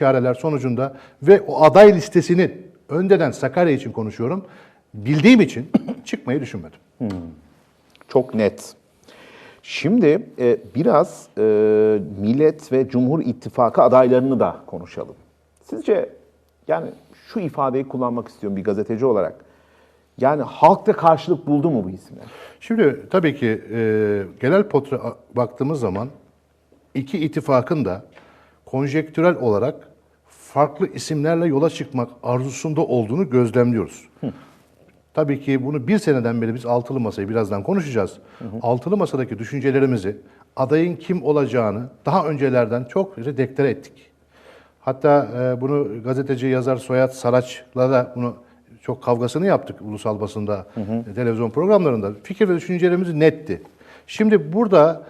istişareler sonucunda ve o aday listesini önceden Sakarya için konuşuyorum. Bildiğim için çıkmayı düşünmedim. Çok net. Şimdi e, biraz e, Millet ve Cumhur İttifakı adaylarını da konuşalım. Sizce yani şu ifadeyi kullanmak istiyorum bir gazeteci olarak. Yani halkta karşılık buldu mu bu isimler? Şimdi tabii ki e, genel portre baktığımız zaman iki ittifakın da konjektürel olarak farklı isimlerle yola çıkmak arzusunda olduğunu gözlemliyoruz. Tabii ki bunu bir seneden beri biz altılı masayı birazdan konuşacağız. Altılı masadaki düşüncelerimizi adayın kim olacağını daha öncelerden çok deklare ettik. Hatta e, bunu gazeteci yazar Soyat Saraç'la da bunu çok kavgasını yaptık ulusal basında, e, televizyon programlarında. Fikir ve düşüncelerimiz netti. Şimdi burada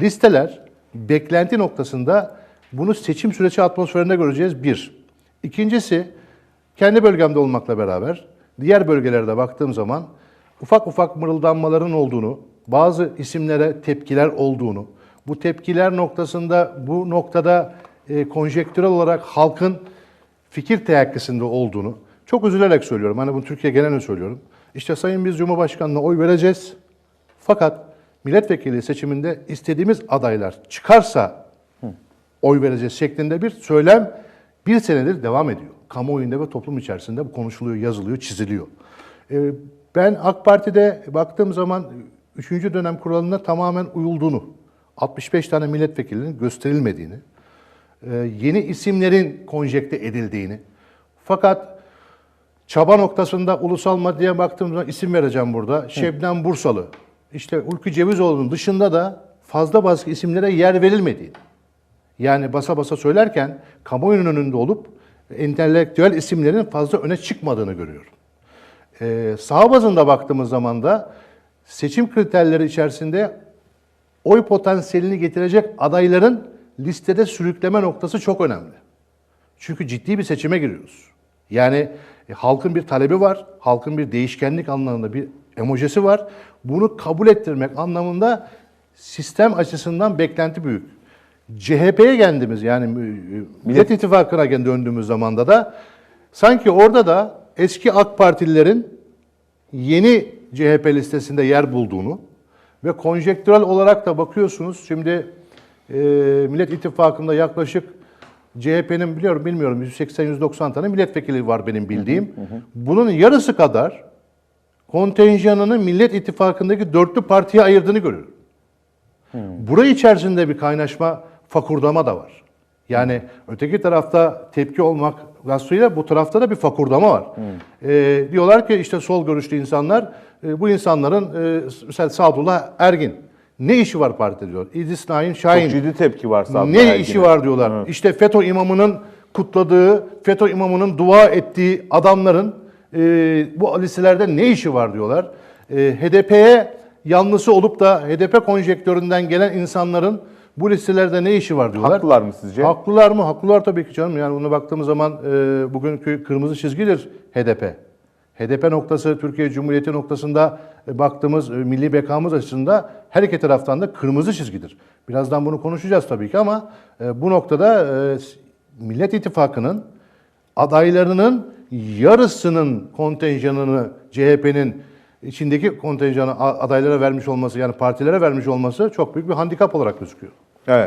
listeler beklenti noktasında bunu seçim süreci atmosferinde göreceğiz bir. İkincisi kendi bölgemde olmakla beraber diğer bölgelerde baktığım zaman ufak ufak mırıldanmaların olduğunu, bazı isimlere tepkiler olduğunu, bu tepkiler noktasında bu noktada e, konjektürel olarak halkın fikir teyakkisinde olduğunu çok üzülerek söylüyorum. Hani bunu Türkiye genelini söylüyorum. İşte Sayın biz Cumhurbaşkanı'na oy vereceğiz. Fakat milletvekili seçiminde istediğimiz adaylar çıkarsa oy vereceğiz şeklinde bir söylem bir senedir devam ediyor. Kamuoyunda ve toplum içerisinde bu konuşuluyor, yazılıyor, çiziliyor. Ee, Ben AK Parti'de baktığım zaman 3. dönem kuralına tamamen uyulduğunu, 65 tane milletvekilinin gösterilmediğini, e, yeni isimlerin konjekte edildiğini, fakat çaba noktasında ulusal maddeye baktığım zaman isim vereceğim burada. Şebnem Bursalı, işte Ülkü Cevizoğlu'nun dışında da fazla bazı isimlere yer verilmediğini. Yani basa basa söylerken kamuoyunun önünde olup entelektüel isimlerin fazla öne çıkmadığını görüyorum. Ee, saha bazında baktığımız zaman da seçim kriterleri içerisinde oy potansiyelini getirecek adayların listede sürükleme noktası çok önemli. Çünkü ciddi bir seçime giriyoruz. Yani e, halkın bir talebi var, halkın bir değişkenlik anlamında bir emojisi var. Bunu kabul ettirmek anlamında sistem açısından beklenti büyük. CHP'ye geldiğimiz yani e, Millet İttifakı'na döndüğümüz zamanda da sanki orada da eski AK Partililerin yeni CHP listesinde yer bulduğunu ve konjektürel olarak da bakıyorsunuz şimdi e, Millet İttifakı'nda yaklaşık CHP'nin biliyorum bilmiyorum 180-190 tane milletvekili var benim bildiğim. Bunun yarısı kadar kontenjanını Millet İttifakı'ndaki dörtlü partiye ayırdığını görüyorum. Burayı içerisinde bir kaynaşma, fakurdama da var. Yani öteki tarafta tepki olmak gazetesiyle bu tarafta da bir fakurdama var. Ee, diyorlar ki işte sol görüşlü insanlar, e, bu insanların e, mesela Sadullah Ergin ne işi var partide diyor. İdris Naim Şahin. Çok ciddi tepki var Sadullah Ne Ergin'e. işi var diyorlar. İşte FETÖ imamının kutladığı, FETÖ imamının dua ettiği adamların e, bu listelerde ne işi var diyorlar. E, HDP'ye yanlısı olup da HDP konjektöründen gelen insanların bu listelerde ne işi var diyorlar. Haklılar mı sizce? Haklılar mı? Haklılar tabii ki canım. Yani buna baktığımız zaman e, bugünkü kırmızı çizgidir HDP. HDP noktası Türkiye Cumhuriyeti noktasında e, baktığımız e, milli bekamız açısında her iki taraftan da kırmızı çizgidir. Birazdan bunu konuşacağız tabii ki ama e, bu noktada e, Millet İttifakı'nın adaylarının yarısının kontenjanını CHP'nin içindeki kontenjanı adaylara vermiş olması yani partilere vermiş olması çok büyük bir handikap olarak gözüküyor. Evet.